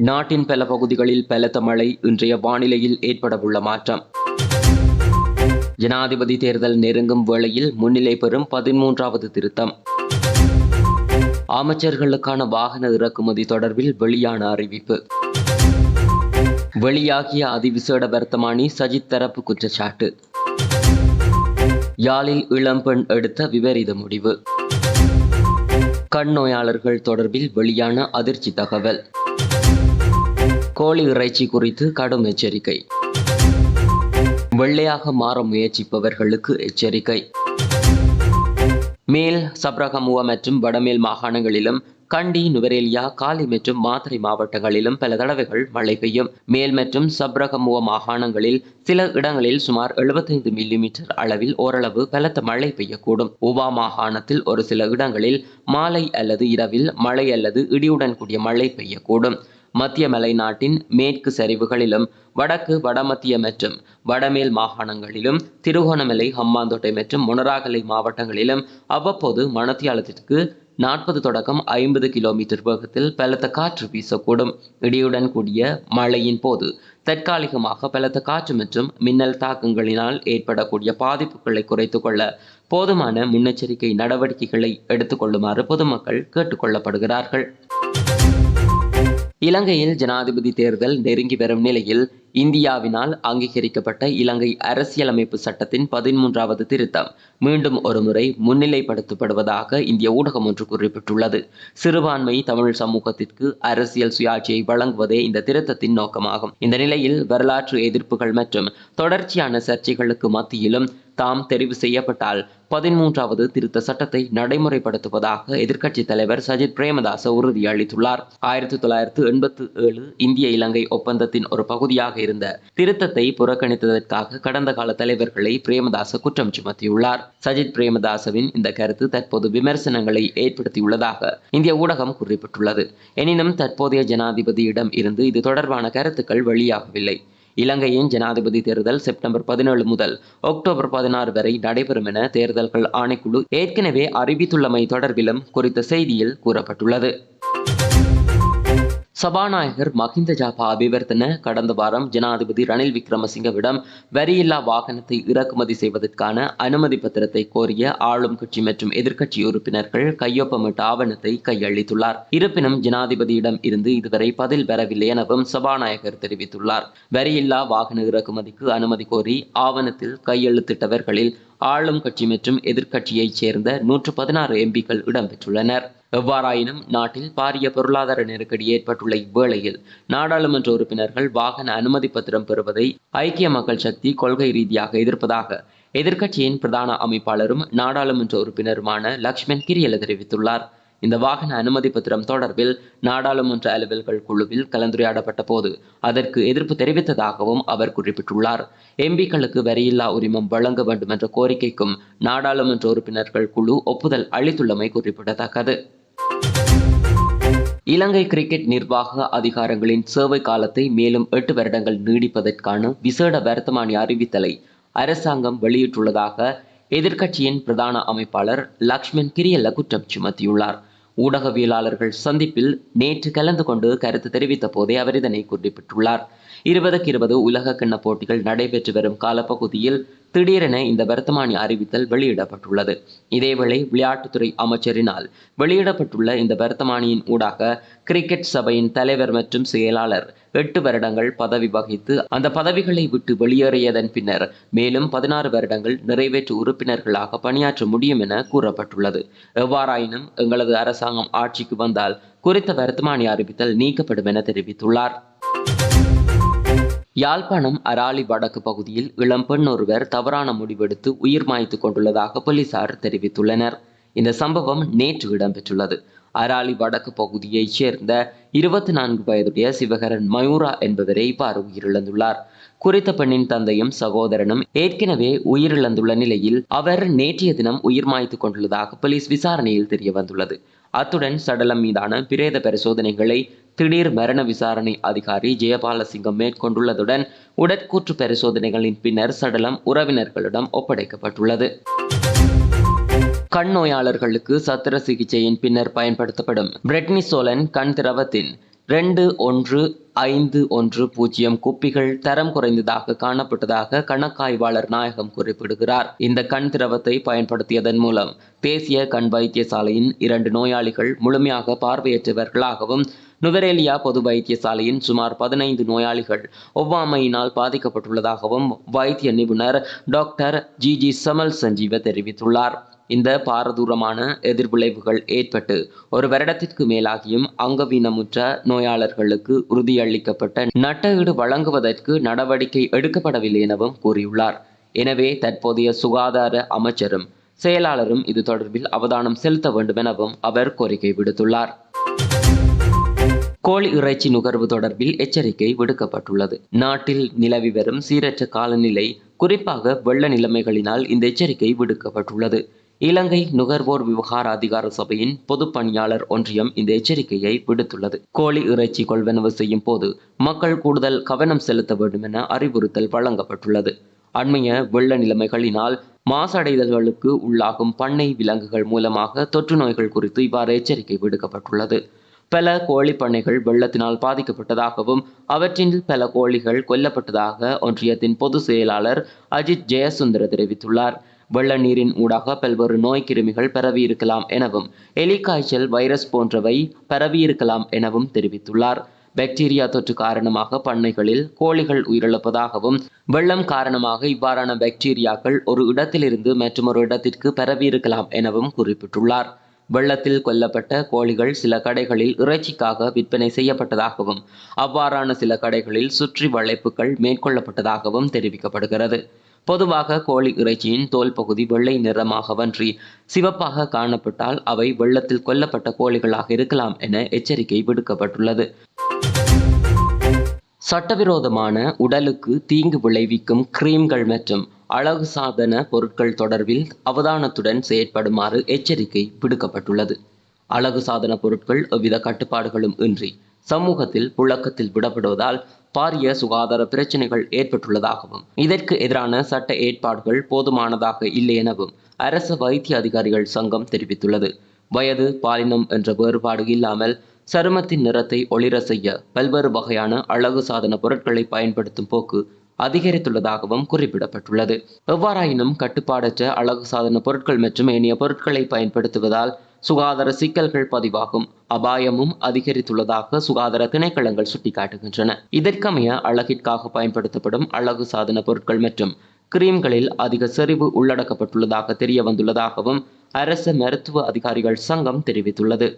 நாட்டின் பல பகுதிகளில் பலத்த மழை இன்றைய வானிலையில் ஏற்படவுள்ள மாற்றம். ஜனாதிபதி தேர்தல் நெருங்கும் வேளையில் முன்னிலை பெறும் பதிமூன்றாவது திருத்தம். அமைச்சர்களுக்கான வாகன இறக்குமதி தொடர்பில் வெளியான அறிவிப்பு. வெளியாகிய அதிவிசேட வர்த்தமானி சஜித் தரப்பு குற்றச்சாட்டு. யாழில் இளம்பெண் எடுத்த விபரீத முடிவு. கண் நோயாளர்கள் தொடர்பில் வெளியான அதிர்ச்சி தகவல். கோழி இறைச்சி குறித்து கடும் எச்சரிக்கை. வெள்ளையாக மாற முயற்சிப்பவர்களுக்கு எச்சரிக்கை. மேல் சப்ரகமுவா மற்றும் வடமேல் மாகாணங்களிலும் கண்டி நுவரேலியா காலி மற்றும் மாத்திரை மாவட்டங்களிலும் பல தடவைகள் மழை பெய்யும். மேல் மற்றும் சப்ரகமுவ மாகாணங்களில் சில இடங்களில் சுமார் 75 மில்லிமீட்டர் அளவில் ஓரளவு பலத்த மழை பெய்யக்கூடும். உவா மாகாணத்தில் ஒரு சில இடங்களில் மாலை அல்லது இரவில் மழை அல்லது இடியுடன் கூடிய மழை பெய்யக்கூடும். மத்திய மலைநாட்டின் மேற்கு சரிவுகளிலும் வடக்கு வடமத்திய மற்றும் வடமேல் மாகாணங்களிலும் திருகோணமலை ஹம்பாந்தோட்டை மற்றும் மொனராகலை மாவட்டங்களிலும் அவ்வப்போது மணத்தியாலத்திற்கு நாற்பது தொடக்கம் ஐம்பது கிலோமீட்டர் வேகத்தில் பலத்த காற்று வீசக்கூடும். இடியுடன் கூடிய மழையின் போது தற்காலிகமாக பலத்த காற்று மற்றும் மின்னல் தாக்கங்களினால் ஏற்படக்கூடிய பாதிப்புகளை குறைத்து கொள்ள போதுமான முன்னெச்சரிக்கை நடவடிக்கைகளை எடுத்துக்கொள்ளுமாறு பொதுமக்கள் கேட்டுக்கொள்ளப்படுகிறார்கள். இலங்கையில் ஜனாதிபதி தேர்தல் நெருங்கி வரும் நிலையில் இந்தியாவினால் அங்கீகரிக்கப்பட்ட இலங்கை அரசியலமைப்பு சட்டத்தின் பதிமூன்றாவது திருத்தம் மீண்டும் ஒருமுறை முன்னிலைப்படுத்தப்படுவதாக இந்திய ஊடகம் ஒன்று குறிப்பிட்டுள்ளது. சிறுபான்மை தமிழ் சமூகத்திற்கு அரசியல் சுயாட்சியை வழங்குவதே இந்த திருத்தத்தின் நோக்கமாகும். இந்த நிலையில் வரலாற்று எதிர்ப்புகள் மற்றும் தொடர்ச்சியான சர்ச்சைகளுக்கு மத்தியிலும் தாம் தெரிவு செய்யப்பட்டால் பதிமூன்றாவது திருத்த சட்டத்தை நடைமுறைப்படுத்துவதாக எதிர்க்கட்சித் தலைவர் சஜித் பிரேமதாச உறுதியளித்துள்ளார் ஆயிரத்தி தொள்ளாயிரத்து எண்பத்தி ஏழு இந்திய இலங்கை ஒப்பந்தத்தின் ஒரு பகுதியாக இருந்த திருத்தத்தை புறக்கணித்ததற்காக கடந்த கால தலைவர்களை பிரேமதாச குற்றம் சுமத்தியுள்ளார். சஜித் பிரேமதாசவின் இந்த கருத்து தற்போது விமர்சனங்களை ஏற்படுத்தியுள்ளதாக இந்திய ஊடகம் குறிப்பிட்டுள்ளது. எனினும் தற்போதைய ஜனாதிபதியிடம் இருந்து இது தொடர்பான கருத்துக்கள் வெளியாகவில்லை. இலங்கையின் ஜனாதிபதி தேர்தல் செப்டம்பர் பதினேழு முதல் அக்டோபர் பதினாறு வரை நடைபெறும் என தேர்தல்கள் ஆணைக்குழு ஏற்கனவே அறிவித்துள்ளமை தொடர்பிலும் குறித்த செய்தியில் கூறப்பட்டுள்ளது. சபாநாயகர் மஹிந்த ஜாபா அபிவர்த்தன கடந்த வாரம் ஜனாதிபதி ரணில் விக்ரமசிங்கவிடம் வரியில்லா வாகனத்தை இறக்குமதி செய்வதற்கான அனுமதி பத்திரத்தை கோரிய ஆளும் கட்சி மற்றும் எதிர்க்கட்சி உறுப்பினர்கள் கையொப்பமிட்ட ஆவணத்தை கையளித்துள்ளார். இருப்பினும் ஜனாதிபதியிடம் இருந்து இதுவரை பதில் பெறவில்லை எனவும் சபாநாயகர் தெரிவித்துள்ளார். வரியில்லா வாகன இறக்குமதிக்கு அனுமதி கோரி ஆவணத்தில் கையெழுத்திட்டவர்களில் ஆளும் கட்சி மற்றும் எதிர்க்கட்சியைச் சேர்ந்த நூற்று பதினாறு எம்பிக்கள் இடம்பெற்றுள்ளனர். எவ்வாறாயினும் நாட்டில் பாரிய பொருளாதார நெருக்கடி ஏற்பட்டுள்ள இவ்வேளையில் நாடாளுமன்ற உறுப்பினர்கள் வாகன அனுமதி பத்திரம் பெறுவதை ஐக்கிய மக்கள் சக்தி கொள்கை ரீதியாக எதிர்ப்பதாக எதிர்க்கட்சியின் பிரதான அமைப்பாளரும் நாடாளுமன்ற உறுப்பினருமான லக்ஷ்மண் கிரியல தெரிவித்துள்ளார். இந்த வாகன அனுமதி பத்திரம் தொடர்பில் நாடாளுமன்ற அலுவல்கள் குழுவில் கலந்துரையாடப்பட்ட போது அதற்கு எதிர்ப்பு தெரிவித்ததாகவும் அவர் குறிப்பிட்டுள்ளார். எம்பிக்களுக்கு வரியில்லா உரிமம் வழங்க வேண்டும் என்ற கோரிக்கைக்கும் நாடாளுமன்ற உறுப்பினர்கள் குழு ஒப்புதல் அளித்துள்ளமை குறிப்பிடத்தக்கது. இலங்கை கிரிக்கெட் நிர்வாக அதிகாரங்களின் சேவை காலத்தை மேலும் எட்டு வருடங்கள் நீடிப்பதற்கான விசேட வர்த்தமானி அறிவித்தலை அரசாங்கம் வெளியிட்டுள்ளதாக எதிர்க்கட்சியின் பிரதான அமைப்பாளர் லக்ஷ்மண் கிரியல்ல குற்றம் சுமத்தியுள்ளார். ஊடகவியலாளர்கள் சந்திப்பில் நேற்று கலந்து கொண்டு கருத்து தெரிவித்த போதே அவர் இதனை குறிப்பிட்டுள்ளார். இருபதுக்கு இருபது உலக கிண்ண போட்டிகள் நடைபெற்று வரும் காலப்பகுதியில் திடீரென இந்த வர்த்தமானி அறிவித்தல் வெளியிடப்பட்டுள்ளது. இதேவேளை விளையாட்டுத்துறை அமைச்சரினால் வெளியிடப்பட்டுள்ள இந்த வர்த்தமானியின் ஊடாக கிரிக்கெட் சபையின் தலைவர் மற்றும் செயலாளர் எட்டு வருடங்கள் பதவி வகித்து அந்த பதவிகளை விட்டு வெளியேறியதன் பின்னர் மேலும் பதினாறு வருடங்கள் நிறைவேற்று உறுப்பினர்களாக பணியாற்ற முடியும் என கூறப்பட்டுள்ளது. எவ்வாறாயினும் எங்களது அரசாங்கம் ஆட்சிக்கு வந்தால் குறித்த வர்த்தமானி அறிவித்தல் நீக்கப்படும் என தெரிவித்துள்ளார். யாழ்ப்பாணம் அராலி வடக்கு பகுதியில் இளம்பெண் ஒருவர் தவறான முடிவெடுத்து உயிர் மாய்த்து கொண்டுள்ளதாக போலீசார் தெரிவித்துள்ளனர். இந்த சம்பவம் நேற்று இடம்பெற்றுள்ளது. அராலி வடக்கு பகுதியைச் சேர்ந்த இருபத்தி நான்கு வயதுடைய சிவகரன் மயூரா என்பவரே இவ்வாறு உயிரிழந்துள்ளார். குறித்த பெண்ணின் தந்தையும் சகோதரனும் ஏற்கனவே உயிரிழந்துள்ள நிலையில் அவர் நேற்றைய தினம் உயிர் மாய்த்து கொண்டுள்ளதாக போலீஸ் விசாரணையில் தெரிய வந்துள்ளது அத்துடன் சடலம் மீதான பிரேத பரிசோதனைகளை திடீர் மரண விசாரணை அதிகாரி ஜெயபாலசிங்கம் மேற்கொண்டுள்ளதுடன் உடற்கூற்று பரிசோதனைகளின் பின்னர் சடலம் உறவினர்களிடம் ஒப்படைக்கப்பட்டுள்ளது. கண் நோயாளர்களுக்கு சத்திர சிகிச்சையின் பின்னர் பயன்படுத்தப்படும் பிரெட்னிசோலன் கண் திரவத்தின் ரெண்டு ஒன்று ஐந்து ஒன்று பூஜ்ஜியம் குப்பிகள் தரம் குறைந்ததாக காணப்பட்டதாக கணக்காய்வாளர் நாயகம் குறிப்பிடுகிறார். இந்த கண் திரவத்தை பயன்படுத்தியதன் மூலம் தேசிய கண் வைத்தியசாலையின் இரண்டு நோயாளிகள் முழுமையாக பார்வையற்றவர்களாகவும் நுவரேலியா பொது வைத்தியசாலையின் சுமார் பதினைந்து நோயாளிகள் ஒவ்வாமையினால் பாதிக்கப்பட்டுள்ளதாகவும் வைத்திய நிபுணர் doctor G G Chamal Sanjeeva தெரிவித்துள்ளார். இந்த பாரதூரமான எதிர்விளைவுகள் ஏற்பட்டு ஒரு வருடத்திற்கு மேலாகியும் அங்கவீனமுற்ற நோயாளர்களுக்கு உறுதியளிக்கப்பட்ட நட்டஈடு வழங்குவதற்கு நடவடிக்கை எடுக்கப்படவில்லை எனவும் கூறியுள்ளார். எனவே தற்போதைய சுகாதார அமைச்சரும் செயலாளரும் இது தொடர்பில் அவதானம் செலுத்த வேண்டும் எனவும் அவர் கோரிக்கை விடுத்துள்ளார். கோழி இறைச்சி நுகர்வு தொடர்பில் எச்சரிக்கை விடுக்கப்பட்டுள்ளது. நாட்டில் நிலவி வரும் சீரற்ற காலநிலை குறிப்பாக வெள்ள நிலைமைகளினால் இந்த எச்சரிக்கை விடுக்கப்பட்டுள்ளது. இலங்கை நுகர்வோர் விவகார அதிகார சபையின் பொது பணியாளர் ஒன்றியம் இந்த எச்சரிக்கையை விடுத்துள்ளது. கோழி இறைச்சி கொள்வனவு செய்யும் போது மக்கள் கூடுதல் கவனம் செலுத்த வேண்டும் என அறிவுறுத்தல் வழங்கப்பட்டுள்ளது. அண்மைய வெள்ள நிலைமைகளினால் மாசடைதல்களுக்கு உள்ளாகும் பண்ணை விலங்குகள் மூலமாக தொற்று நோய்கள் குறித்து இவ்வாறு எச்சரிக்கை விடுக்கப்பட்டுள்ளது. பல கோழி பண்ணைகள் வெள்ளத்தினால் பாதிக்கப்பட்டதாகவும் அவற்றில் பல கோழிகள் கொல்லப்பட்டதாக ஒன்றியத்தின் பொதுச் செயலாளர் அஜித் ஜெயசுந்தர தெரிவித்துள்ளார். வெள்ள நீரின் ஊடாக பல்வேறு நோய் கிருமிகள் பரவியிருக்கலாம் எனவும் எலிக்காய்ச்சல் வைரஸ் போன்றவை பரவியிருக்கலாம் எனவும் தெரிவித்துள்ளார். பாக்டீரியா தொற்று காரணமாக பண்ணைகளில் கோழிகள் உயிரிழப்பதாகவும் வெள்ளம் காரணமாக இவ்வாறான பாக்டீரியாக்கள் ஒரு இடத்திலிருந்து மற்றொரு இடத்திற்கு பரவியிருக்கலாம் எனவும் குறிப்பிட்டுள்ளார். வெள்ளத்தில் கொல்லப்பட்ட கோழிகள் சில கடைகளில் இறைச்சிக்காக விற்பனை செய்யப்பட்டதாகவும் அவ்வாறான சில கடைகளில் சுற்றி வளைப்புகள் மேற்கொள்ளப்பட்டதாகவும் தெரிவிக்கப்படுகிறது. பொதுவாக கோழி இறைச்சியின் தோல் பகுதி வெள்ளை நிறமாகவன்றி சிவப்பாக காணப்பட்டால் அவை வெள்ளத்தில் கொல்லப்பட்ட கோழிகளாக இருக்கலாம் என எச்சரிக்கை விடுக்கப்பட்டுள்ளது. சட்டவிரோதமான உடலுக்கு தீங்கு விளைவிக்கும் கிரீம்கள் மற்றும் அழகு சாதன பொருட்கள் தொடர்பில் அவதானத்துடன் செயற்படுமாறு எச்சரிக்கை விடுக்கப்பட்டுள்ளது. அழகு சாதன பொருட்கள் எவ்வித கட்டுப்பாடுகளும் இன்றி சமூகத்தில் புழக்கத்தில் விடப்படுவதால் பாரிய சுகாதார பிரச்சினைகள் ஏற்பட்டுள்ளதாகவும் இதற்கு எதிரான சட்ட ஏற்பாடுகள் போதுமானதாக இல்லை எனவும் அரசு வைத்திய அதிகாரிகள் சங்கம் தெரிவித்துள்ளது. வயது பாலினம் என்ற வேறுபாடு இல்லாமல் சருமத்தின் நிறத்தை ஒளிர செய்ய பல்வேறு வகையான அழகு சாதன பொருட்களை பயன்படுத்தும் போக்கு அதிகரித்துள்ளதாகவும் குறிப்பிடப்பட்டுள்ளது. எவ்வாறாயினும் கட்டுப்பாடற்ற அழகு சாதன பொருட்கள் மற்றும் ஏனைய பொருட்களை பயன்படுத்துவதால் சுகாதார சிக்கல்கள் பதிவாகும். அபாயமும் அதிகரித்துள்ளதாக சுகாதார திணைக்களங்கள் சுட்டிக்காட்டுகின்றன. இதற்கமைய அழகிற்காக பயன்படுத்தப்படும் அழகு சாதன பொருட்கள் மற்றும் கிரீம்களில் அதிக செறிவு உள்ளடக்கப்பட்டுள்ளதாக தெரிய வந்துள்ளதாகவும் அரசு மருத்துவ அதிகாரிகள் சங்கம் தெரிவித்துள்ளது.